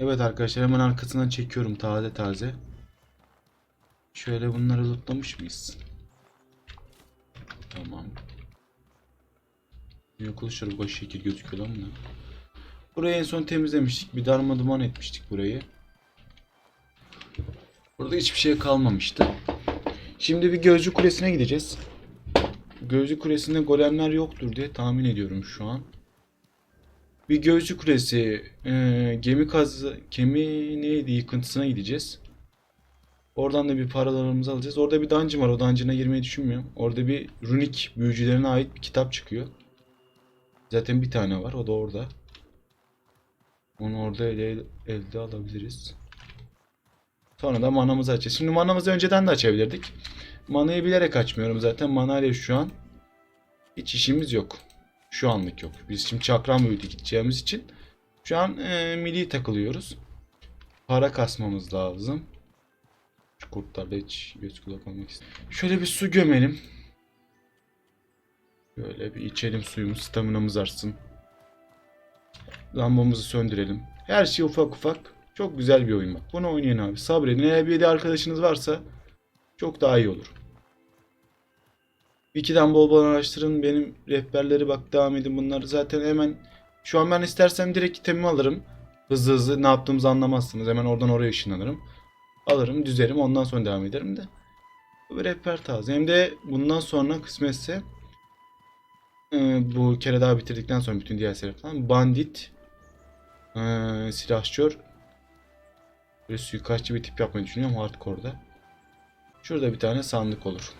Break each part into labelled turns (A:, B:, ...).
A: Evet arkadaşlar hemen arkasından çekiyorum taze taze. Şöyle bunları lootlamış mıyız? Tamam. Yok oluşlar bu şekil gözüküyor lan bunlar. Burayı en son temizlemiştik. Bir darma duman etmiştik burayı. Burada hiçbir şey kalmamıştı. Şimdi bir gözcü kulesine gideceğiz. Gözcü kulesinde golemler yoktur diye tahmin ediyorum şu an. Bir gözcü kulesi, e, gemi kazı, gemi neydi yıkıntısına gideceğiz. Oradan da bir paralarımızı alacağız. Orada bir dungeon var. O dungeon'a girmeyi düşünmüyorum. Orada bir runik büyücülerine ait bir kitap çıkıyor. Zaten bir tane var. O da orada. Onu orada ele, elde alabiliriz. Sonra da manamızı açacağız. Şimdi manamızı önceden de açabilirdik. Manayı bilerek açmıyorum zaten. Manayla şu an hiç işimiz yok. Şu anlık yok. Biz şimdi çakram büyüdü gideceğimiz için şu an e, milli takılıyoruz. Para kasmamız lazım. Şu kurtlarla hiç göz kulak olmak istemiyorum. Şöyle bir su gömelim. Böyle bir içelim suyumuz, staminamız artsın. Lambamızı söndürelim. Her şey ufak ufak. Çok güzel bir oyun bak. Bunu oynayın abi. Sabredin. Eğer bir de arkadaşınız varsa çok daha iyi olur. Wiki'den bol bol araştırın. Benim rehberleri bak devam edin. Bunlar zaten hemen şu an ben istersem direkt itemimi alırım. Hızlı hızlı ne yaptığımızı anlamazsınız. Hemen oradan oraya ışınlanırım. Alırım, düzerim. Ondan sonra devam ederim de. Bu rehber taze. Hem de bundan sonra kısmetse e, bu kere daha bitirdikten sonra bütün diğer seriler falan bandit e, silahşör Böyle suikastçı bir tip yapmayı düşünüyorum hardcore'da. Şurada bir tane sandık olur.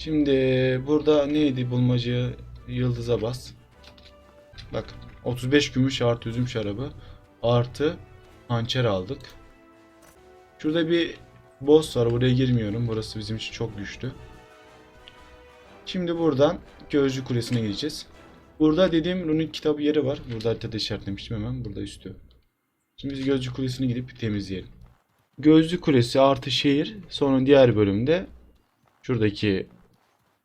A: Şimdi burada neydi bulmacı yıldıza bas. Bak 35 gümüş artı üzüm şarabı artı hançer aldık. Şurada bir boss var buraya girmiyorum. Burası bizim için çok güçlü. Şimdi buradan Gözcü Kulesi'ne gideceğiz. Burada dediğim runik kitabı yeri var. Burada haritada işaretlemiştim hemen. Burada üstü. Şimdi biz Gözcü Kulesi'ne gidip temizleyelim. Gözcü Kulesi artı şehir. Sonra diğer bölümde şuradaki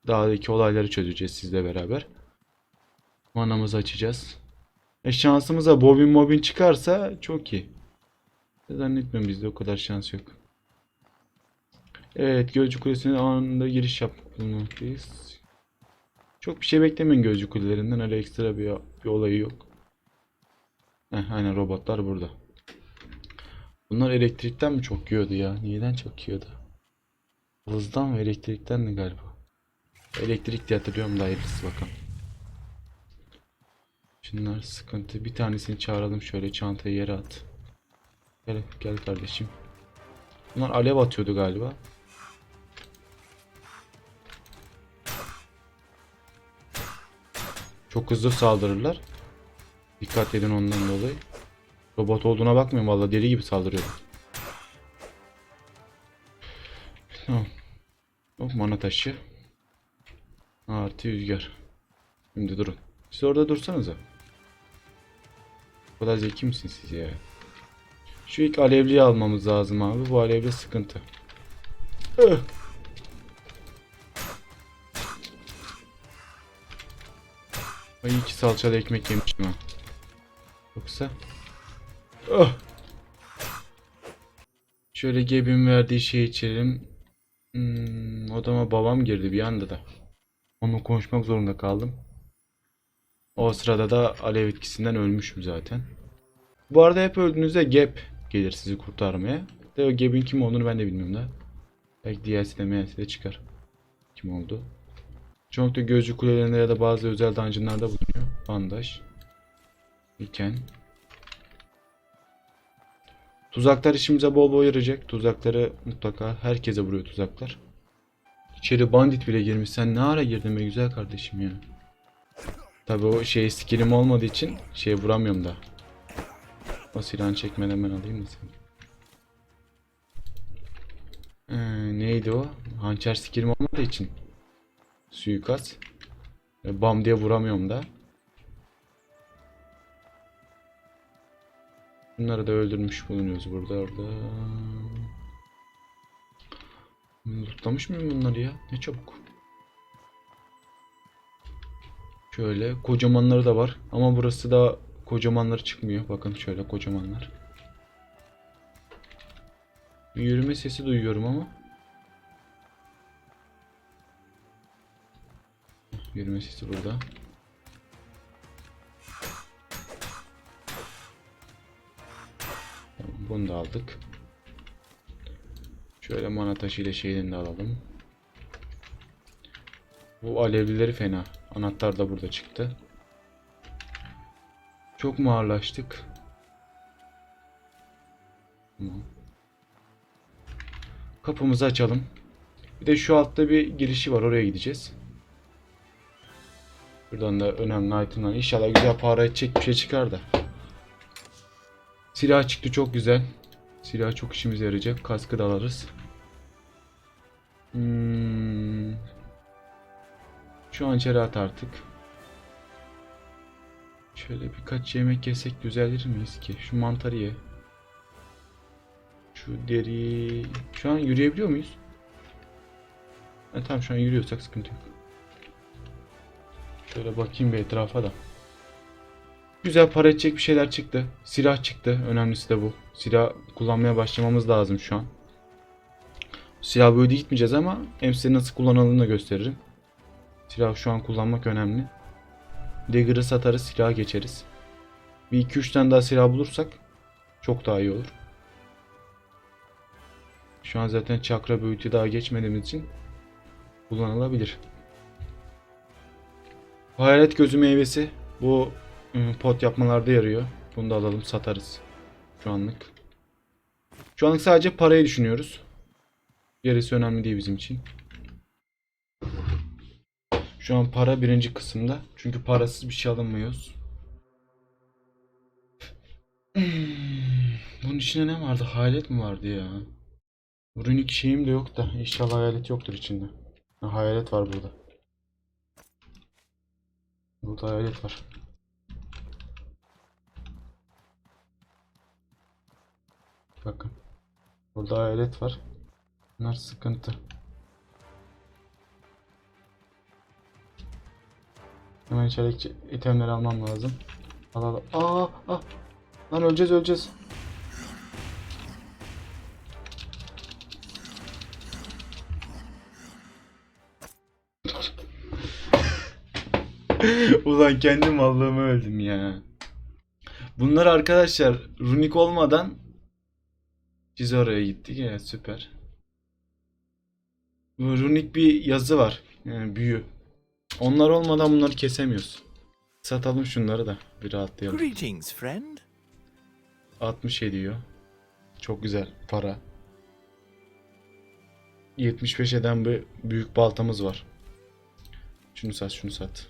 A: dağdaki olayları çözeceğiz sizle beraber. Manamızı açacağız. E şansımıza bobin mobin çıkarsa çok iyi. Zannetmiyorum bizde o kadar şans yok. Evet Gözcü Kulesi'ne anında giriş yapmalıyız. Çok bir şey beklemeyin gözcü kulelerinden. Öyle ekstra bir, bir olayı yok. Heh, aynen robotlar burada. Bunlar elektrikten mi çok yiyordu ya? Neyden çok yiyordu? Hızdan ve elektrikten mi galiba? Elektrik diye hatırlıyorum da hayırlısı bakalım. Şunlar sıkıntı. Bir tanesini çağıralım şöyle çantayı yere at. Gel, gel kardeşim. Bunlar alev atıyordu galiba. Çok hızlı saldırırlar. Dikkat edin ondan dolayı. Robot olduğuna bakmayın vallahi deli gibi saldırıyor. Tamam. Hop mana taşı. Artı rüzgar. Şimdi durun. Siz orada dursanıza. O kadar zeki misiniz siz ya? Şu ilk alevliyi almamız lazım abi. Bu alevli sıkıntı. Öh. Ay iyi salçalı ekmek yemişim ha. Yoksa... Oh. Şöyle gebin verdiği şeyi içelim. Hmm, odama babam girdi bir anda da. Onunla konuşmak zorunda kaldım. O sırada da alev etkisinden ölmüşüm zaten. Bu arada hep öldüğünüzde Gep gelir sizi kurtarmaya. De o Gep'in kim olduğunu ben de bilmiyorum da. Belki DLC'de MLC'de çıkar. Kim oldu? Çoğunlukla gözcü kulelerinde ya da bazı özel dungeonlarda bulunuyor. Bandaj. İken. Tuzaklar işimize bol bol yarayacak. Tuzakları mutlaka herkese vuruyor tuzaklar. İçeri bandit bile girmiş. Sen ne ara girdin be güzel kardeşim ya. Tabi o şey skillim olmadığı için şey vuramıyorum da. O silahını çekmeden ben alayım mı seni? Ee, neydi o? Hançer skillim olmadığı için. Suikast. E, Bam diye vuramıyorum da. Bunları da öldürmüş bulunuyoruz burada orada. Lootlamış mıyım bunları ya? Ne çabuk. Şöyle kocamanları da var. Ama burası da kocamanları çıkmıyor. Bakın şöyle kocamanlar. Bir yürüme sesi duyuyorum ama. Yürüme sesi burada. Bunu da aldık. Şöyle mana taşı ile şeyini de alalım. Bu alevlileri fena. Anahtar da burada çıktı. Çok mu ağırlaştık? Tamam. Kapımızı açalım. Bir de şu altta bir girişi var. Oraya gideceğiz. Buradan da önemli itemler. İnşallah güzel para edecek bir şey çıkar da. Silah çıktı çok güzel. Silah çok işimize yarayacak. Kaskı da alırız. Hmm. Şu an içeri artık. Şöyle birkaç yemek yesek düzelir miyiz ki? Şu mantarı ye. Şu deri... Şu an yürüyebiliyor muyuz? Ha, tamam şu an yürüyorsak sıkıntı yok. Şöyle bakayım bir etrafa da. Güzel para edecek bir şeyler çıktı. Silah çıktı. Önemlisi de bu. Silah kullanmaya başlamamız lazım şu an. Silah böyle gitmeyeceğiz ama hem size nasıl kullanıldığını da gösteririm. Silah şu an kullanmak önemli. Dagger'ı satarız, silaha geçeriz. Bir 2-3 tane daha silah bulursak çok daha iyi olur. Şu an zaten çakra boyutu daha geçmediğimiz için kullanılabilir. Hayalet gözü meyvesi bu pot yapmalarda yarıyor. Bunu da alalım satarız. Şu anlık. Şu anlık sadece parayı düşünüyoruz. Gerisi önemli değil bizim için. Şu an para birinci kısımda. Çünkü parasız bir şey alamıyoruz. Bunun içinde ne vardı? Hayalet mi vardı ya? Runik şeyim de yok da. İnşallah hayalet yoktur içinde. Ha, hayalet var burada. Burada hayalet var. Bakın. Burada hayalet var. Bunlar sıkıntı. Hemen içerideki itemleri almam lazım. Al al. Aa, aa. Lan öleceğiz öleceğiz. Ulan kendi mallığımı öldüm ya. Bunlar arkadaşlar runik olmadan biz oraya gittik ya süper. Runik bir yazı var. Yani büyü. Onlar olmadan bunları kesemiyoruz. Satalım şunları da bir rahatlayalım.
B: Greetings, friend.
A: 60 ediyor. Çok güzel para. 75 eden bir büyük baltamız var. Şunu sat, şunu sat.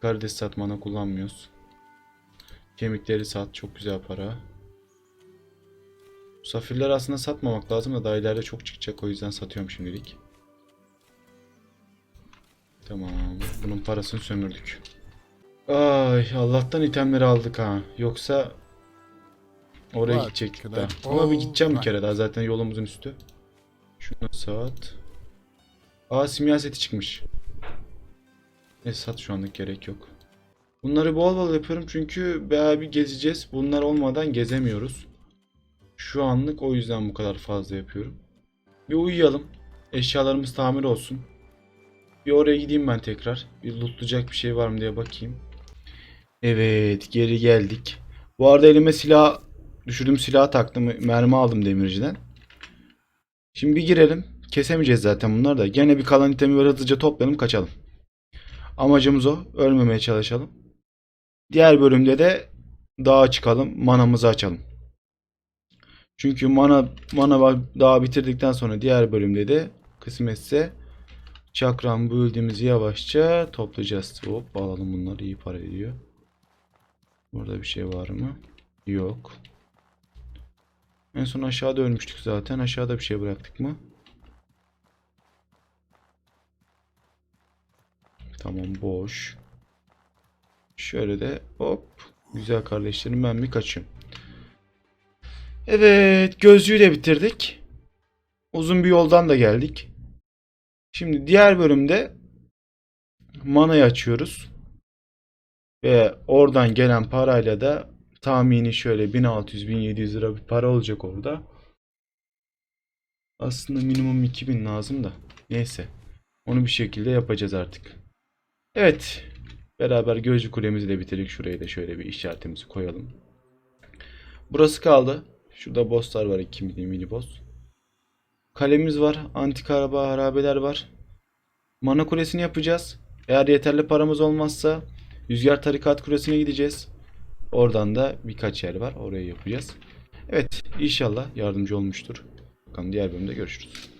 A: Karides satmana kullanmıyoruz. Kemikleri sat, çok güzel para. Safirler aslında satmamak lazım da daha ileride çok çıkacak o yüzden satıyorum şimdilik. Tamam, bunun parasını sömürdük. Ay Allah'tan itemleri aldık ha. Yoksa oraya
C: Bak,
A: gidecektik daha. Ama bir gideceğim bir kere daha zaten yolumuzun üstü. Şunu saat. Aa simya seti çıkmış. Ne sat şu anlık gerek yok. Bunları bol bol yapıyorum çünkü bir gezeceğiz. Bunlar olmadan gezemiyoruz. Şu anlık o yüzden bu kadar fazla yapıyorum. Bir uyuyalım. Eşyalarımız tamir olsun. Bir oraya gideyim ben tekrar. Bir lootlayacak bir şey var mı diye bakayım. Evet geri geldik. Bu arada elime silah düşürdüğüm silahı taktım. Mermi aldım demirciden. Şimdi bir girelim. Kesemeyeceğiz zaten bunlar da. Gene bir kalan itemi böyle hızlıca toplayalım kaçalım. Amacımız o. Ölmemeye çalışalım. Diğer bölümde de dağa çıkalım. Manamızı açalım. Çünkü mana mana dağı bitirdikten sonra diğer bölümde de kısmetse çakram böldüğümüzü yavaşça toplayacağız. Hop alalım bunları iyi para ediyor. Burada bir şey var mı? Yok. En son aşağıda ölmüştük zaten. Aşağıda bir şey bıraktık mı? Tamam boş. Şöyle de hop. Güzel kardeşlerim ben bir kaçıyorum. Evet gözlüğü de bitirdik. Uzun bir yoldan da geldik. Şimdi diğer bölümde manayı açıyoruz. Ve oradan gelen parayla da tahmini şöyle 1600-1700 lira bir para olacak orada. Aslında minimum 2000 lazım da. Neyse. Onu bir şekilde yapacağız artık. Evet. Beraber gözcü kulemizi de bitirdik. Şuraya da şöyle bir işaretimizi koyalım. Burası kaldı. Şurada bosslar var. iki mini, mini boss. Kalemiz var. Antik araba harabeler var. Mana kulesini yapacağız. Eğer yeterli paramız olmazsa Rüzgar Tarikat Kulesi'ne gideceğiz. Oradan da birkaç yer var. Orayı yapacağız. Evet inşallah yardımcı olmuştur. Bakalım diğer bölümde görüşürüz.